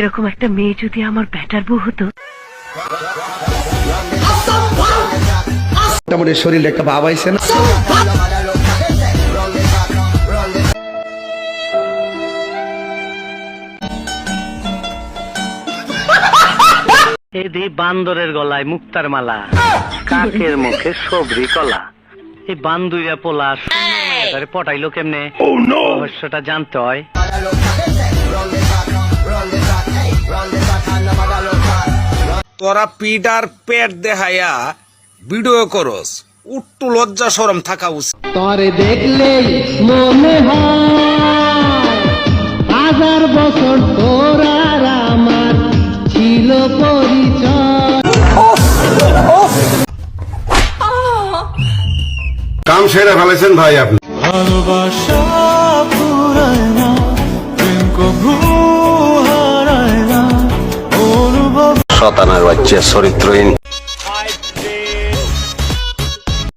এরকম একটা মেয়ে যদি আমার ব্যাটার বউ হতো? মোটামুটি শরীরে একটা ভাব আইছে না? এদি বান্দরের গলায় মুক্তার মালা কাকের মুখে সবরি কলা। এই বান্দুইরা পোলা পটাইলো কেমনে? অবশ্যটা জানতে হয়। তোরা পিডার পেট দেখাইয়া ভিডিও করস উট্টু লজ্জা সরম থাকা উচিত। তরে দেখলেই মনে হাজার বছর তোর আর আমার ছিল পরিচয়। কাম সেরে ফেলেছেন ভাই আপনি। ভালোবাসা শতানার বাচ্চা চরিত্রহীন